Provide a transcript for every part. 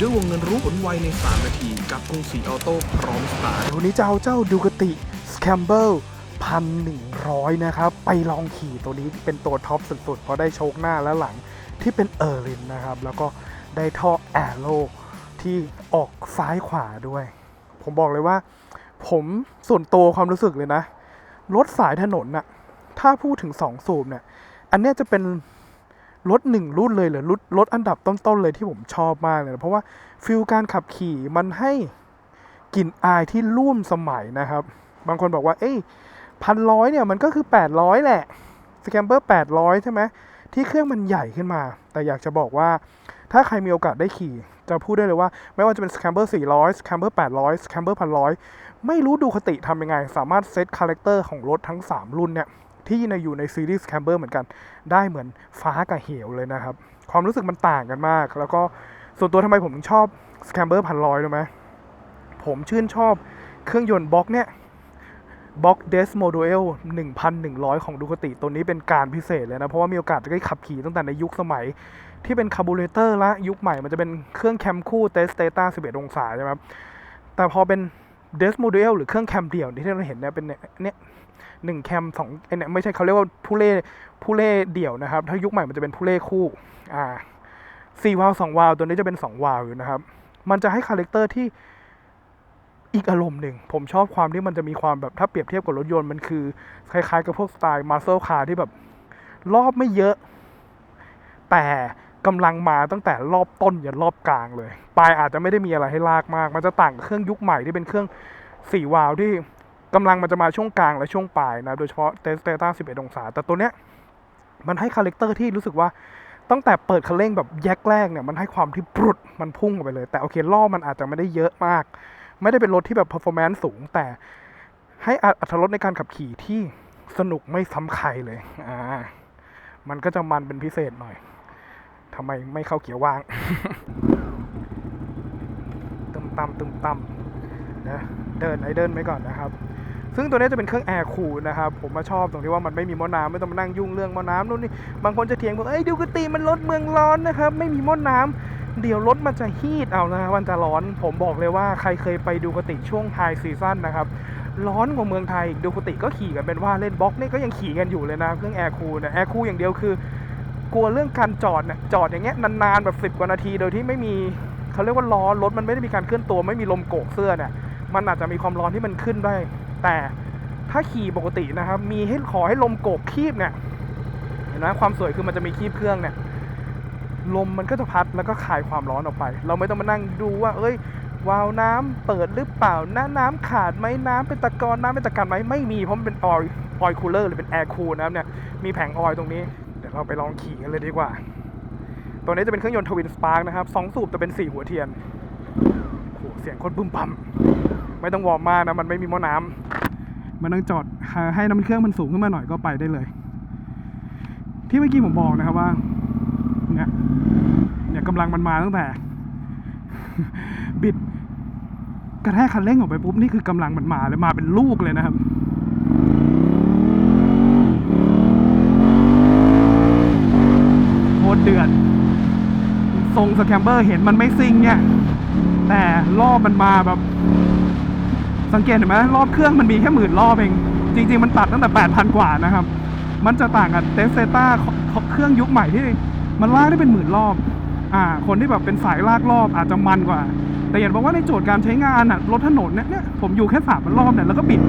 ด้วยวงเงินรู้ผลไวใน 3 นาที กับกรุงศรีออโต้พร้อมสตาร์ทวันนี้จะเอาเจ้าดูกติสแคมเบิลพันหนึ่งร้อยนะครับ ไปลองขี่ตัวนี้เป็นตัวท็อปสุดๆ เพราะได้โชคหน้าและหลังที่เป็นเออร์ลินนะครับ แล้วก็ได้ท่อแอโร่ที่ออกซ้ายขวาด้วย ผมบอกเลยว่า ผมส่วนตัวความรู้สึกเลยนะ รถสายถนนน่ะ ถ้าพูดถึง 2 สูบเนี่ย อันนี้จะเป็น รถหนึ่งรุ่นเลยหรือรถรถอันดับต้นๆเลยที่ผมชอบมากเลยนะเพราะว่าฟิลการขับขี่มันให้กลิ่นอายที่ร่วมสมัยนะครับ บางคนบอกว่า เอ้ยพันร้อยเนี่ยมันก็คือ 800 แหละสแคมเบอร์800 ใช่ไหมที่เครื่องมันใหญ่ขึ้นมา แต่อยากจะบอกว่าถ้าใครมีโอกาสได้ขี่ จะพูดได้เลยว่า ไม่ว่าจะเป็น Scamber 400 Scamber 800 Scamber 1,000ไม่รู้ดูคติทำยังไง สามารถเซตคาแรคเตอร์ของรถทั้ง 3 รุ่นเนี่ย ที่ในอยู่ในซีรีส์ Scamber เหมือนกัน ได้เหมือนฟ้ากับเหวเลยนะครับ ความรู้สึกมันต่างกันมาก แล้วก็ส่วนตัวทำไมผมถึงชอบ Scamber 1,000รู้ไหมผมชื่นชอบเครื่องยนต์บล็อกเนี่ยบล็อกเดสโมดูเอล1,100 ของดูคติตัวนี้เป็นการพิเศษเลยนะ เพราะว่ามีโอกาสได้ขับขี่ตั้งแต่ในยุคสมัย ที่เป็นคาร์บูเรเตอร์ละยุคใหม่มันจะเป็นเครื่องแคมคู่เตสเตต้า11 องศาใช่ไหมครับแต่พอเป็นเดสโมดูเอลหรือเครื่องแคมเดี่ยวที่เราเห็นเนี่ยเป็นเนี่ย หนึ่งแคมสองไอเนี่ยไม่ใช่เขาเรียกว่าผู้เล่ผู้เล่เดี่ยวนะครับ ถ้ายุคใหม่มันจะเป็นผู้เล่คู่อ่าสี่วาล์วสองวาล์วตัวนี้จะเป็นสองวาล์วอยู่นะครับ มันจะให้คาแรคเตอร์ที่อีกอารมณ์หนึ่ง ผมชอบความที่มันจะมีความแบบถ้าเปรียบเทียบกับรถยนต์มันคือ คล้ายๆ กับพวกสไตล์มา s เ e คาร์ที่แบบรอบไม่เยอะ แต่กำลังมาตั้งแต่รอบต้นยันรอบกลางเลย ปลายอาจจะไม่ได้มีอะไรให้ลากมาก มันจะต่างกับเครื่องยุคใหม่ที่เป็นเครื่องสี่วาล์วที่ กำลังมันจะมาช่วงกลางและช่วงปลายนะ โดยเฉพาะเตสเตต้า11 องศา แต่ตัวเนี้ยมันให้คาแรคเตอร์ที่รู้สึกว่าตั้งแต่เปิดคันเร่งแบบแยกแรกเนี่ยมันให้ความที่ปรุดมันพุ่งออกไปเลย แต่โอเคล่อมันอาจจะไม่ได้เยอะมาก ไม่ได้เป็นรถที่แบบ performance สูง แต่ให้อัตรถรสในการขับขี่ที่สนุกไม่ซ้ำใครเลย อ่า มันก็จะมันเป็นพิเศษหน่อยทำไมไม่เข้าเกียร์ว่างตึมตำตึมตำนะเดินไอเดินไว้ก่อนนะครับ ซึ่งตัวนี้จะเป็นเครื่องแอร์คูลนะครับผมมาชอบตรงที่ว่ามันไม่มีหม้อน้ำไม่ต้องมานั่งยุ่งเรื่องหม้อน้ำนู่นนี่บางคนจะเถียงบอกเอ้ยดูกติมันรถเมืองร้อนนะครับไม่มีหม้อน้ำเดี๋ยวรถมันจะฮีทเอานะมันจะร้อน ผมบอกเลยว่าใครเคยไปดูกติช่วงไฮซีซั่นนะครับร้อนกว่าเมืองไทยอีกดูกติก็ขี่กันเป็นว่าเล่นบล็อกนี่ก็ยังขี่กันอยู่เลยนะเครื่องแอร์คูลเนี่ยแอร์คูลอย่างเดียวคือกลัวเรื่องการจอดเนี่ยจอดอย่างเงี้ยนานๆแบบสิบกว่านาทีโดยที่ไม่มีเขาเรียกว่าล้อรถมันไม่ได้มีการเคลื่อนตัวไม่มีลมโกกเสื้อเนี่ยมันอาจจะมีความร้อนที่มันขึ้นได้ แต่ถ้าขี่ปกตินะครับ มีให้ขอให้ลมโกกคีบเนี่ยเห็นไหมความสวยคือมันจะมีคีบเครื่องเนี่ยลมมันก็จะพัดแล้วก็คายความร้อนออกไป เราไม่ต้องมานั่งดูว่า เอ้ยวาล์วน้ำเปิดหรือเปล่าน้าน้ำขาดไหมน้ำเป็นตะกอนน้ำเป็นตะกันไหมไม่มีเพราะมันเป็นออยออยคูลเลอร์หรือเป็นแอร์คูลนะครับเนี่ยมีแผงออยตรงนี้เดี๋ยวเราไปลองขี่กันเลยดีกว่า ตัวนี้จะเป็นเครื่องยนต์ทวินสปาร์กนะครับสองสูบแต่เป็นสี่หัวเทียนโหเสียงโคตรบึ้มปั๊มไม่ต้องวอร์มมากนะมันไม่มีหม้อน้ำ มันต้องจอดให้น้ำมันเครื่องมันสูงขึ้นมาหน่อยก็ไปได้เลย ที่เมื่อกี้ผมบอกนะครับว่าเนี่ยเนี่ยกำลังมันมาตั้งแต่ บิดกระแทกคันเร่งออกไปปุ๊บนี่คือกำลังมันมาเลยมาเป็นลูกเลยนะครับโคตรเดือดทรงสแคมเบอร์เห็นมันไม่ซิงเนี่ย แต่รอบมันมาแบบ สังเกตเห็นไหมรอบเครื่องมันมีแค่หมื่นรอบเอง จริง ๆ มันตัดตั้งแต่ 8,000 กว่านะครับ มันจะต่างกับเทสเซต้าเครื่องยุคใหม่ที่มันลากได้เป็นหมื่นรอบ อ่า คนที่แบบเป็นสายลากรอบอาจจะมันกว่า แต่อย่างบอกว่าในโจทย์การใช้งานอะรถถนนเนี่ยเนี่ยผมอยู่แค่สามรอบเนี่ยแล้วก็บิด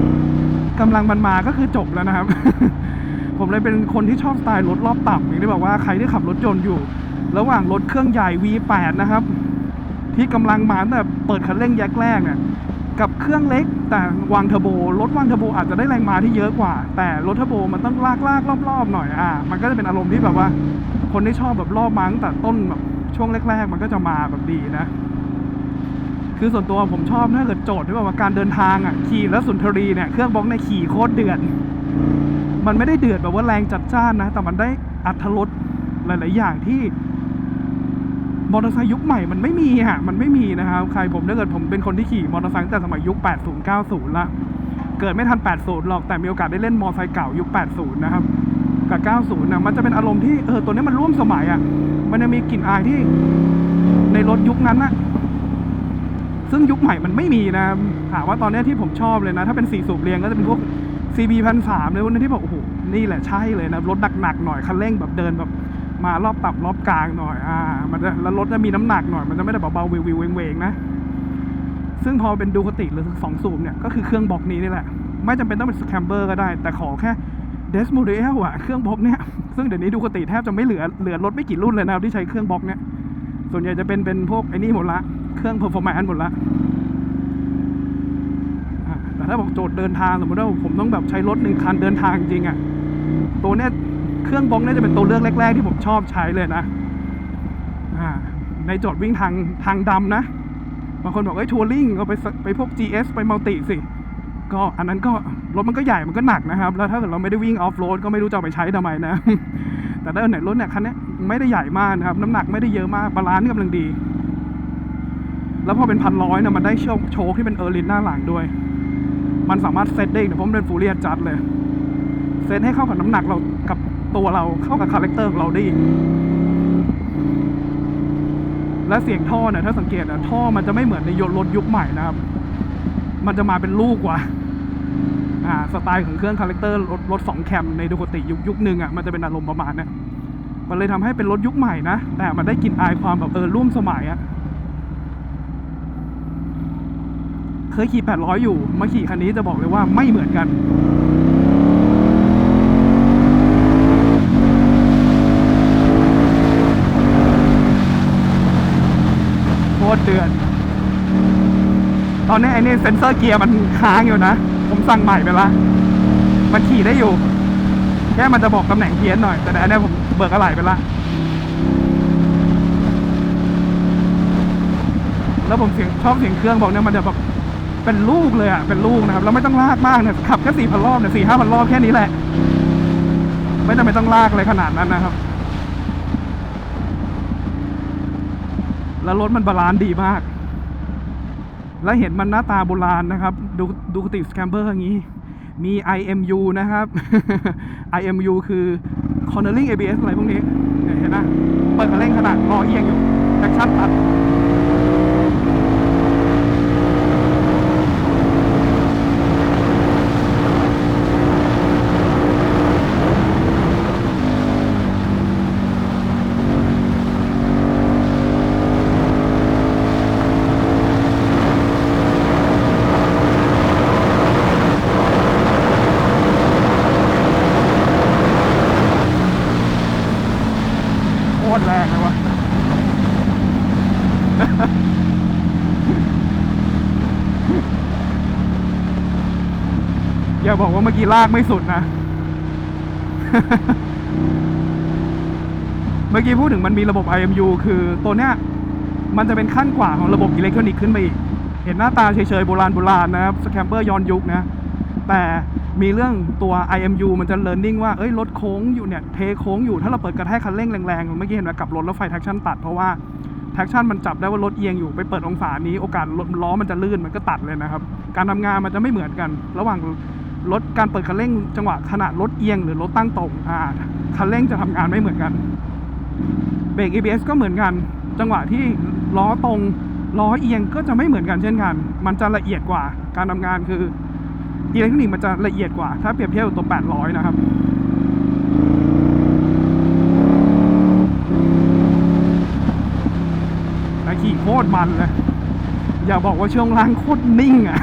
กำลังมันมาก็คือจบแล้วนะครับ ผมเลยเป็นคนที่ชอบสไตล์รถรอบต่ำอย่างที่บอกว่าใครที่ขับรถยนต์อยู่ ระหว่างรถเครื่องใหญ่ V8 นะครับ ที่กำลังมาแต่เปิดคันเร่งแยกแรกเนี่ย กับเครื่องเล็ก แต่วางเทอร์โบรถวางเทอร์โบอาจจะได้แรงม้าที่เยอะกว่า แต่รถเทอร์โบมันต้องลากลากรอบๆหน่อยอ่ามันก็จะเป็นอารมณ์ที่แบบว่า คนที่ชอบแบบรอบมาตั้งแต่ต้นแบบช่วงแรก ๆ มันก็จะมาแบบดีนะ คือส่วนตัวผมชอบถ้าเกิดโจทย์ที่แบบว่าการเดินทางอะขี่แล้วสุนทรีเนี่ยเครื่องบล็อกในขี่โคตรเดือดมันไม่ได้เดือดแบบว่าแรงจัดจ้านนะ แต่มันได้อัตรสหลาย ๆ อย่างที่ มอเตอร์ไซค์ยุคใหม่มันไม่มีฮะมันไม่มีนะครับใครผมถ้าเกิดผมเป็นคนที่ขี่มอเตอร์ไซค์ตั้งแต่สมัยยุค 80 90 ละ เกิดไม่ทัน 80 หรอกแต่มีโอกาสได้เล่นมอเตอร์ไซค์เก่ายุค 80 นะครับกับ 90 นะมันจะเป็นอารมณ์ที่เออตัวนี้มันร่วมสมัยอะมันจะมีกลิ่นอายที่ในรถยุคนั้นนะซึ่งยุคใหม่มันไม่มีนะถามว่าตอนนี้ที่ผมชอบเลยนะ ถ้าเป็นสี่สูบเรียงก็จะเป็นพวก CB พันสามเลยพวกนั้ที่บอกโอ้โหนี่แหละใช่เลยนะรถหนักๆหน่อยคันเร่งแบบเดินแบบ มารอบต่ำรอบกลางหน่อย อ่า มันจะแล้วรถจะมีน้ำหนักหน่อย มันจะไม่ได้แบบเบาๆวิววิวเวงๆนะ ซึ่งพอเป็นดูคติหรือสองสูบเนี่ย ก็คือเครื่องบล็อกนี้นี่แหละ ไม่จำเป็นต้องเป็นสแคมเบอร์ก็ได้ แต่ขอแค่เดสโมเดลอะเครื่องบล็อกเนี่ย ซึ่งเดี๋ยวนี้ดูคติแทบจะไม่เหลือ เหลือรถไม่กี่รุ่นเลยนะที่ใช้เครื่องบล็อกเนี่ย ส่วนใหญ่จะเป็นเป็นพวกไอ้นี่หมดละ เครื่องเพอร์ฟอร์แมนซ์หมดละแต่ถ้าบอกโจทย์เดินทางสมมติว่าผมต้องแบบใช้รถหนึ่งคันเดินทางจริงอะตัวเนี้ย เครื่องบล็อกเนี่ยจะเป็นตัวเลือกแรก ๆ ที่ผมชอบใช้เลยนะในโจทย์วิ่งทางทางดำนะ บางคนบอกเอ้ยทัวริงก็ไปไปพวก GS ไปมัลติสิ ก็อันนั้นก็รถมันก็ใหญ่มันก็หนักนะครับ แล้วถ้าเกิดเราไม่ได้วิ่งออฟโรดก็ไม่รู้จะเอาไปใช้ทำไมนะ แต่ถ้าเกิดไหนรถเนี่ยคันนี้ไม่ได้ใหญ่มากนะครับ น้ำหนักไม่ได้เยอะมากบาลานซ์กำลังดี แล้วพอเป็นพันร้อยเนี่ยมันได้โชคโชคที่เป็นเออร์ลินหน้าหลังด้วย มันสามารถเซตได้อีกนะเราะมันเป็นฟูเรียจัดเลยเซตให้เข้ากับน้ำหนักเรากับ ตัวเราเข้ากับคาแรคเตอร์ของเราได้อีกและเสียงท่อเนี่ยถ้าสังเกตอะท่อมันจะไม่เหมือนในยนต์รถยุคใหม่นะครับ มันจะมาเป็นลูกกว่าอ่าสไตล์ของเครื่องคาแรคเตอร์รถรถสองแคมในดูคติยุคยุคหนึ่งอะมันจะเป็นอารมณ์ประมาณเนี้ยมันเลยทำให้เป็นรถยุคใหม่นะ แต่มันได้กลิ่นอายความแบบเออร่วมสมัยอะเคยขี่ 800 อยู่ มาขี่คันนี้จะบอกเลยว่าไม่เหมือนกัน ตรเดือนตอนนี้ไอ้นี่เซ็นเซอร์เกียร์มันค้างอยู่นะ ผมสั่งใหม่ไปละ มันขี่ได้อยู่ แค่มันจะบอกตำแหน่งเพี้ยนหน่อย แต่อันนี้ผมเบิกอะไรไปละ แล้วผมเสียงชอบเสียงเครื่องบอกเนี่ยมันจะแบบเป็นลูกเลยอะเป็นลูกนะครับ แล้วไม่ต้องลากมากเนี่ยขับแค่สี่พันรอบเนี่ยสี่ห้าพันรอบแค่นี้แหละ ไม่จำเป็นต้องลากเลยขนาดนั้นนะครับ แล้วรถมันบาลานซ์ดีมาก แล้วเห็นมันหน้าตาโบราณนะครับ ดูดูกติสแคมเบอร์อย่างนี้ มี IMU นะครับ IMU คือ Cornering ABS อะไรพวกนี้ เห็นไหมเปิดกระเร่งขนาดรอเอียงอยู่แอคชั่นตัด ตรแรงเลยวะอย่าบอกว่าเมื่อกี้ลากไม่สุดนะ เมื่อกี้พูดถึงมันมีระบบ IMU คือตัวเนี้ย มันจะเป็นขั้นกว่าของระบบอิเล็กทรอนิกส์ขึ้นไปอีก เห็นหน้าตาเฉยๆโบราณโบราณนะครับสแคมเบอร์ย้อนยุคนะ แต่มีเรื่องตัว IMU มันจะ learning ว่าเอ้ยรถโค้งอยู่เนี่ยเทโค้งอยู่ถ้าเราเปิดกระแทกคันเร่งแรงๆเมื่อกี้เห็นไหมกลับรถแล้วไฟ traction ตัดเพราะว่า traction มันจับได้ว่ารถเอียงอยู่ไปเปิดองศานี้โอกาสล้อมันจะลื่นมันก็ตัดเลยนะครับ การทำงานมันจะไม่เหมือนกัน ระหว่างรถการเปิดคันเร่งจังหวะขณะรถเอียงหรือรถตั้งตรงอ่าคันเร่งจะทำงานไม่เหมือนกันเบรก ABS ก็เหมือนกัน จังหวะที่ล้อตรงล้อเอียงก็จะไม่เหมือนกันเช่นกัน มันจะละเอียดกว่าการทำงานคือ อิเล็กทรอนิกส์มันจะละเอียดกว่า ถ้าเปรียบเทียบกับตัว 800 นะครับแต่ขี่โคตรมันเลย อย่าบอกว่าช่วงล่างโคตรนิ่งอะ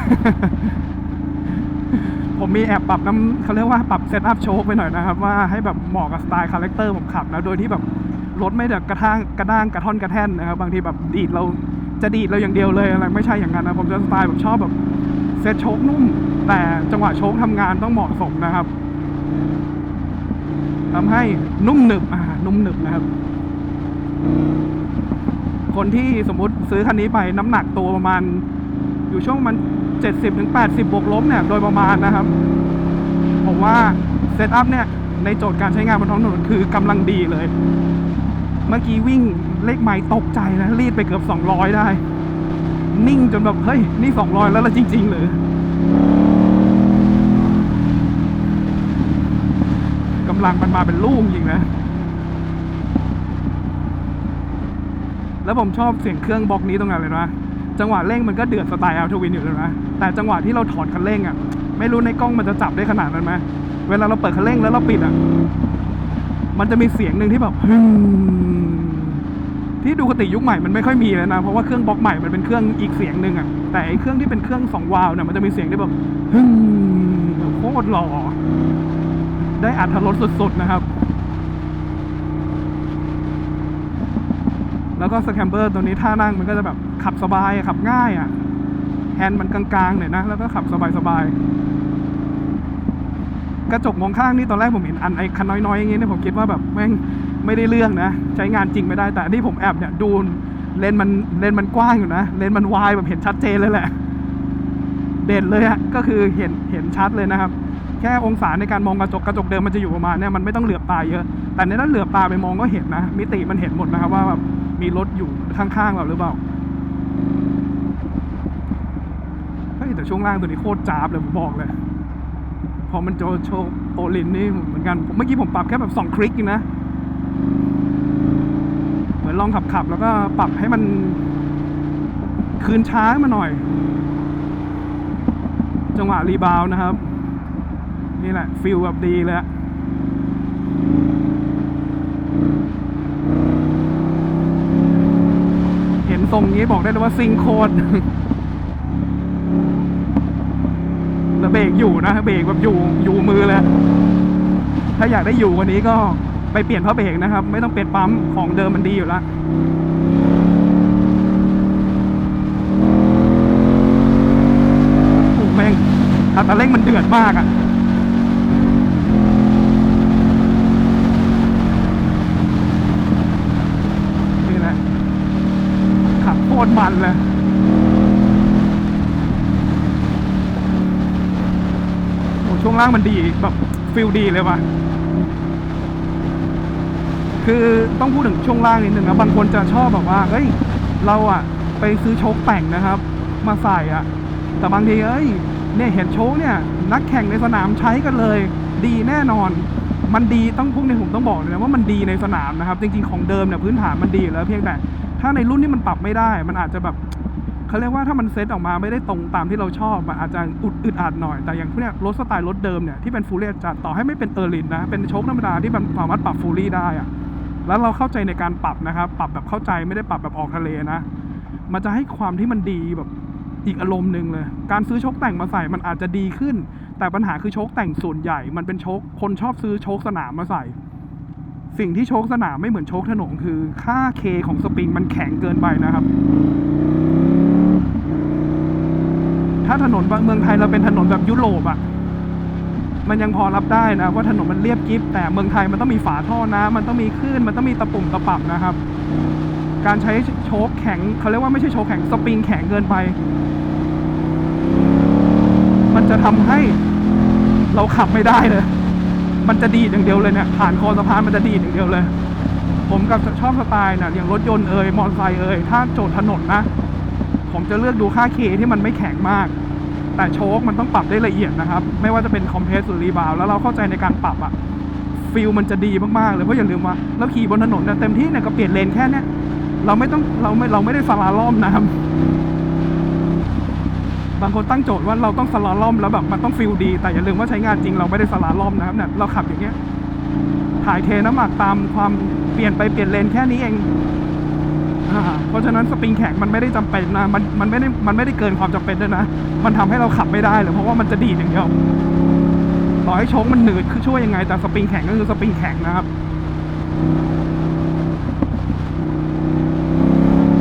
ผมมีแอบปรับน้ำเขาเรียกว่าปรับเซตอัพโชคไปหน่อยนะครับ ว่าให้แบบเหมาะกับสไตล์คาแรคเตอร์ผมขับนะ โดยที่แบบรถไม่แบบกระทางกระด้างกระท่อนกระแท่นนะครับ บางทีแบบดีดเราจะดีดเราอย่างเดียวเลยอะไรไม่ใช่อย่างนั้นนะผมจะสไตล์แบบชอบแบบ ซตโชคนุ่ม แต่จังหวะโชคทำงานต้องเหมาะสมนะครับทำให้นุ่มหนึบอ่านุ่มหนึบนะครับ คนที่สมมติซื้อคันนี้ไปน้ำหนักตัวประมาณ อยู่ช่วงมัน70ถึง80บวกลบเนี่ยโดยประมาณนะครับ ผมว่าเซตอัพเนี่ยในโจทย์การใช้งานบนท้องถนนคือกำลังดีเลย เมื่อกี้วิ่งเลขไม้ตกใจนะ รีดไปเกือบ 200 ได้ นิ่งจนแบบ เฮ้ย นี่200แล้วละจริงๆเลยกำลังมันมาเป็นลูกจริงนะ แล้วผมชอบเสียงเครื่องบล็อกนี้ตรงไหนเลยนะ จังหวะเร่งมันก็เดือดสไตล์อัลทวินอยู่แล้วนะ แต่จังหวะที่เราถอดคันเร่งอะ ไม่รู้ในกล้องมันจะจับได้ขนาดนั้นไหมเวลาเราเปิดคันเร่งแล้วเราปิดอะ มันจะมีเสียงหนึ่งที่แบบฮึ่ม ที่ดูคติยุคใหม่มันไม่ค่อยมีเลยนะเพราะว่าเครื่องบล็อกใหม่มันเป็นเครื่องอีกเสียงหนึ่งอะแต่ไอ้เครื่องที่เป็นเครื่องสองวาล์วเนี่ยมันจะมีเสียงที่แบบฮึ่มโคตรหล่อได้อัธรสสุดๆนะครับ แล้วก็สแคมเบอร์ตัวนี้ท่านั่งมันก็จะแบบขับสบายขับง่ายอะแฮนด์มันกลางๆหน่อยนะแล้วก็ขับสบายๆกระจกมองข้างนี่ตอนแรกผมเห็นอันไอ้คันน้อยๆอย่างงี้เนี่ยผมคิดว่าแบบแม่ง ไม่ได้เรื่องนะ ใช้งานจริงไม่ได้แต่อันที่ผมแอบเนี่ยดูเลนมันเลนมันกว้างอยู่นะ เลนมันวายแบบเห็นชัดเจนเลยแหละ เด่นเลยอะก็คือเห็นเห็นชัดเลยนะครับ แค่องศาในการมองกระจกกระจกเดิมมันจะอยู่ประมาณเนี่ยมันไม่ต้องเหลือบตาเยอะ แต่ในนั้นเหลือบตาไปมองก็เห็นนะ มิติมันเห็นหมดนะครับว่าแบบมีรถอยู่ข้างๆเราหรือเปล่าเฮ้ยแต่ช่วงล่างตัวนี้โคตรจ้าบเลยผมบอกเลยพอมันโจโชว์โอลินนี่เหมือนกันเมื่อกี้ผมปรับแค่แบบสองคลิกเองนะ ลองขับขับแล้วก็ปรับให้มันคืนช้ามาหน่อย จังหวะรีบาวนะครับ นี่แหละฟิลแบบดีเลยเห็นทรงนี้บอกได้เลยว่าซิงโคดแล้วเบรกอยู่นะเบรกแบบอยู่อยู่มือเลยถ้าอยากได้อยู่วันนี้ก็ ไปเปลี่ยนพระเบรกนะครับ ไม่ต้องเปลี่ยนปั๊มของเดิมมันดีอยู่แล้วโอ้แม่งอัตราเร่งมันเดือดมากอะ่ะนี่แหละขับโคตรมันเลยโอ้ช่วงล่างมันดีแบบฟิลดีเลยว่ะ คือต้องพูดถึงช่วงล่างนิดนึงนะบางคนจะชอบแบบว่าเฮ้ย เราอะไปซื้อโชคแต่งนะครับ มาใส่อะแต่บางทีเอ้ยเนี่ยเห็นโชคเนี่ย นักแข่งในสนามใช้กันเลย ดีแน่นอน มันดีต้องพวกนี้ผมต้องบอกเลยนะว่ามันดีในสนามนะครับ จริงๆของเดิมเนี่ยพื้นฐานมันดีแล้วเพียงแต่ ถ้าในรุ่นที่มันปรับไม่ได้ มันอาจจะแบบเขาเรียกว่าถ้ามันเซตออกมาไม่ได้ตรงตามที่เราชอบมันอาจจะอุดอึดอัดหน่อย แต่อย่างพวกเนี้ยรถสไตล์รถเดิมเนี่ยที่เป็นฟูลเรียจัดต่อให้ไม่เป็นเออร์ลินนะเป็นโชคธรรมดาที่มันสามารถปรับฟูลี่ได้อะ แล้วเราเข้าใจในการปรับนะครับ ปรับแบบเข้าใจไม่ได้ปรับแบบออกทะเลนะ มันจะให้ความที่มันดีแบบอีกอารมณ์หนึ่งเลย การซื้อชคแต่งมาใส่มันอาจจะดีขึ้น แต่ปัญหาคือชคแต่งส่วนใหญ่ มันเป็นชคคนชอบซื้อชคสนามมาใส่ สิ่งที่ชคสนามไม่เหมือนชคถนนคือค่าเคของสปริงมันแข็งเกินไปนะครับ ถ้าถนนเมืองไทยเราเป็นถนนแบบยุโรปอะ มันยังพอรับได้นะว่าถนนมันเรียบกริฟแต่เมืองไทยมันต้องมีฝาท่อน้ำมันต้องมีคลื่นมันต้องมีตะปุ่มตะปับนะครับ การใช้โชคแข็งเขาเรียกว่าไม่ใช่โชคแข็งสปริงแข็งเกินไป มันจะทำให้เราขับไม่ได้เลย มันจะดีดอย่างเดียวเลยเนี่ยผ่านคอสะพานมันจะดีดอย่างเดียวเลย ผมกับชอบสไตล์นะอย่างรถยนต์เอ่ยมอเตอร์ไซค์เอ่ยถ้าโจทย์ถนนนะ ผมจะเลือกดูค่าเคที่มันไม่แข็งมาก แต่โชคมันต้องปรับได้ละเอียดนะครับ ไม่ว่าจะเป็นคอมเพรสหรือรีบาวแล้วเราเข้าใจในการปรับอะฟิลมันจะดีมากๆเลยเพราะอย่าลืมว่าเราขี่บนถนนเนี่ยเต็มที่เนี่ยก็เปลี่ยนเลนแค่เนี้ยเราไม่ต้องเราไม่เราไม่ได้สลาล่อมนะครับบางคนตั้งโจทย์ว่าเราต้องสลาล่อมแล้วแบบมันต้องฟิลดี แต่อย่าลืมว่าใช้งานจริงเราไม่ได้สลาล่อมนะครับเนี่ยเราขับอย่างเงี้ยถ่ายเทน้ำหนักตามความเปลี่ยนไปเปลี่ยนเลนแค่นี้เอง เพราะฉะนั้นสปริงแข็งมันไม่ได้จำเป็นนะมันมันไม่ได้มันไม่ได้เกินความจำเป็นด้วยนะ มันทำให้เราขับไม่ได้เลยเพราะว่ามันจะดีดอย่างเดียวต่อให้ชคมันหนืดคือช่วยยังไงแต่สปริงแข็งก็คือสปริงแข็งนะครับ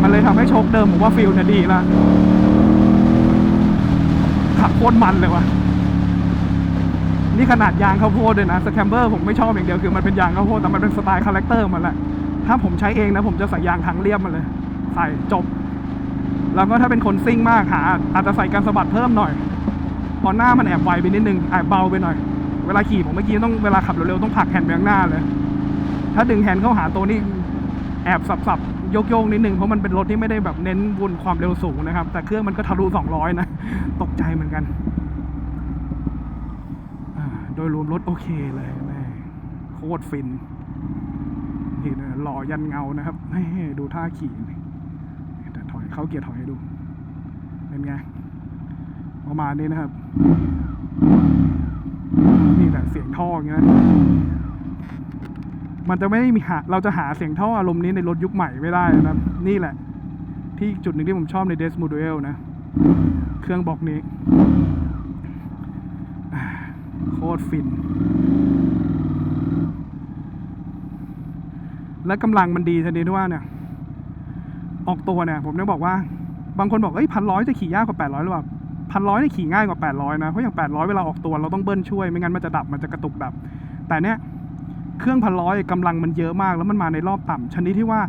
มันเลยทำให้ชคเดิมผมว่าฟิลเนี่ยดีละขับโคตรมันเลยว่ะนี่ขนาดยางข้าวโพดเลยนะสแคมเบอร์ผมไม่ชอบอย่างเดียวคือมันเป็นยางข้าวโพดแต่มันเป็นสไตล์คาแรคเตอร์มันแหละ ถ้าผมใช้เองนะ ผมจะใส่ยางทางเรียบมาเลย ใส่จบ แล้วก็ถ้าเป็นคนซิ่งมากหาอาจจะใส่การสะบัดเพิ่มหน่อยเพอหน้ามันแอบไวไปนิดนึงแอบเบาไปหน่อย เวลาขี่ผมเมื่อกี้ต้องเวลาขับเร็วๆต้องผลักแฮนด์ไปข้างหน้าเลย ถ้าดึงแฮนด์เข้าหาตัวนี่แอบสับๆโยกๆนิดนึงเพราะมันเป็นรถที่ไม่ได้แบบเน้นวนความเร็วสูงนะครับ แต่เครื่องมันก็ทะลุ200 นะ ตกใจเหมือนกันโดยรวมรถโอเคเลยแม่โคตรฟิน นี่นหล่อยันเงานะครับให้ดูท่าขี่แต่ถอยเข้าเกียร์ถอยให้ดู เป็นไงประมาณนี้นะครับ นี่แหละเสียงท่ออย่างเงี้นะมันจะไม่มีหาเราจะหาเสียงท่ออารมณ์นี้ในรถยุคใหม่ไม่ได้นะครับ นี่แหละ ที่จุดหนึ่งที่ผมชอบใน d e s m o d u l นะ เครื่องบอกนี้ โคตรฟิน และกำลังมันดีชนิดที่ว่าเนี่ย ออกตัวเนี่ย ผมจะบอกว่า บางคนบอกเอ้ยพันร้อยจะขี่ยากกว่าแปดร้อยหรือเปล่าพันร้อยเนี่ยขี่ง่ายกว่าแปดร้อยนะ เพราะอย่างแปดร้อยเวลาออกตัวเราต้องเบิ้ลช่วย ไม่งั้นมันจะดับมันจะกระตุกดับ แต่เนี่ยเครื่องพันร้อยกำลังมันเยอะมาก แล้วมันมาในรอบต่ำชนิดที่ว่า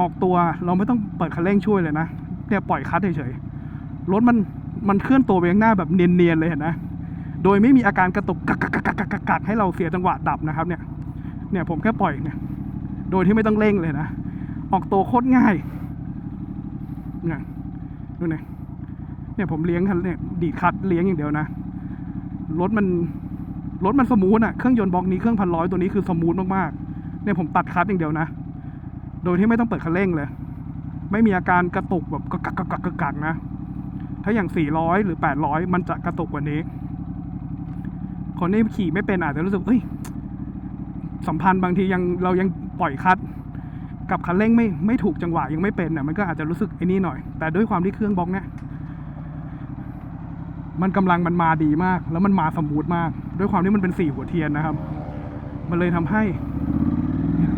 ออกตัวเราไม่ต้องเปิดคันเร่งช่วยเลยนะเนี่ยปล่อยคลัตช์เฉยๆรถมันมันเคลื่อนตัวไปข้างหน้าแบบเนียนๆเลยเห็นนะโดยไม่มีอาการกระตุกกักกักกักกักกักกักให้เราเสียจังหวะดับนะครับเนี่ยเนี่ยผมแค่ปล่อยเนี่ย โดยที่ไม่ต้องเร่งเลยนะ ออกตัวโคตรง่ายเนี่ยดูเนี่ยเนี่ยผมเลี้ยงคันเนี่ยดีดคัดเลี้ยงอย่างเดียวนะ รถมันรถมันสมูทอะเครื่องยนต์บล็อกนี้เครื่องพันร้อยตัวนี้คือสมูทมากๆเนี่ยผมตัดคัดอย่างเดียวนะ โดยที่ไม่ต้องเปิดคันเร่งเลย ไม่มีอาการกระตุกแบบกักกักกักกักกักกักนะ ถ้าอย่างสี่ร้อยหรือแปดร้อยมันจะกระตุกกว่านี้ คนที่ขี่ไม่เป็นอาจจะรู้สึกเอ้ยสัมพันธ์บางทียังเรายัง ปล่อยคัดกับคันเร่งไม่ไม่ถูกจังหวะยังไม่เป็นเนี่ยมันก็อาจจะรู้สึกไอ้นี่หน่อย แต่ด้วยความที่เครื่องบล็อกเนี่ยมันกำลังมันมาดีมาก แล้วมันมาสมูทมาก ด้วยความที่มันเป็นสี่หัวเทียนนะครับ มันเลยทำให้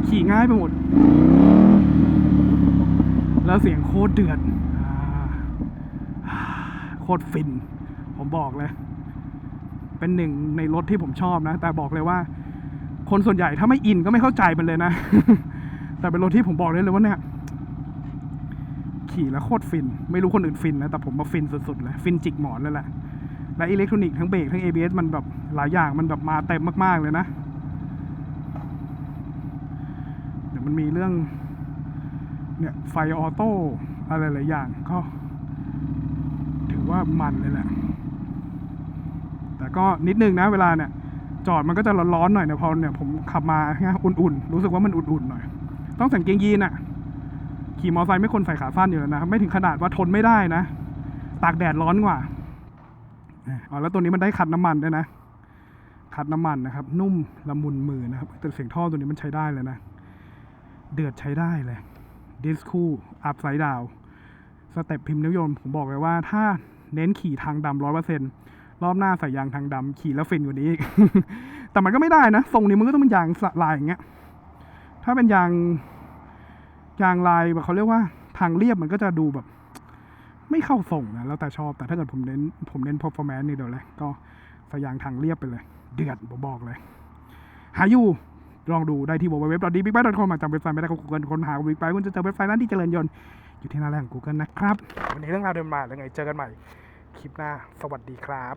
ขี่ง่ายไปหมด แล้วเสียงโคตรเดือดโคตรฟิน ผมบอกเลย เป็นหนึ่งในรถที่ผมชอบนะ แต่บอกเลยว่า คนส่วนใหญ่ถ้าไม่อินก็ไม่เข้าใจมันเลยนะ แต่เป็นรถที่ผมบอกได้เลยว่าเนี่ย ขี่แล้วโคตรฟิน ไม่รู้คนอื่นฟินนะ แต่ผมมาฟินสุดๆเลย ฟินจิกหมอนเลยแหละ และอิเล็กทรอนิกส์ทั้งเบรกทั้ง ABS มันแบบหลายอย่างมันแบบมาเต็มมากๆเลยนะ เดี๋ยวมันมีเรื่อง เนี่ยไฟออโต้อะไรหลายอย่างก็ ถือว่ามันเลยแหละ แต่ก็นิดนึงนะเวลาเนี่ย จอดมันก็จะร้อนๆหน่อยเนะพอเนี่ยผมขับมาเนี่ยอุ่นๆ รู้สึกว่ามันอุ่นๆหน่อย ต้องใส่กางเกงยีนอะขี่มอเตอร์ไซค์ไม่ควรใส่ขาสั้นอยู่แล้วนะไม่ถึงขนาดว่าทนไม่ได้นะ ตากแดดร้อนกว่าอ๋อแล้วตัวนี้มันได้ขัดน้ำมันด้วยนะ ขัดน้ำมันนะครับ นุ่มละมุนมือนะครับแต่เสียงท่อตัวนี้มันใช้ได้เลยนะ เดือดใช้ได้เลยดิสคูอัพไซด์ดาวสเต็ปพิมพ์นิยมผมบอกเลยว่าถ้าเน้นขี่ทางดำร้อยเปอร์เซ็นต์ รอบหน้าใส่ยางทางดำขี่แล้วฟินกว่านี้อีก แต่มันก็ไม่ได้นะ ทรงนี้มันก็ต้องเป็นยางลายอย่างเงี้ย ถ้าเป็นยางยางลายแบบเขาเรียกว่าทางเรียบมันก็จะดูแบบ ไม่เข้าทรงนะ แล้วแต่ชอบ แต่ถ้าเกิดผมเน้นผมเน้น performance นี่เดี๋ยวเลย ก็ใส่ยางทางเรียบไปเลย เดือดผมบอกเลย หาอยู่ลองดูได้ที่ www.dbigbike.com จำเว็บไซต์ไม่ได้ก็ Google ค้นหา Big Bike คุณจะเจอเว็บไซต์นั้นที่เจริญยนต์อยู่ที่หน้าแรกของ Google นะครับ วันนี้เรื่องราวเดินมาแล้วไงเจอกันใหม่ คลิปหน้า สวัสดีครับ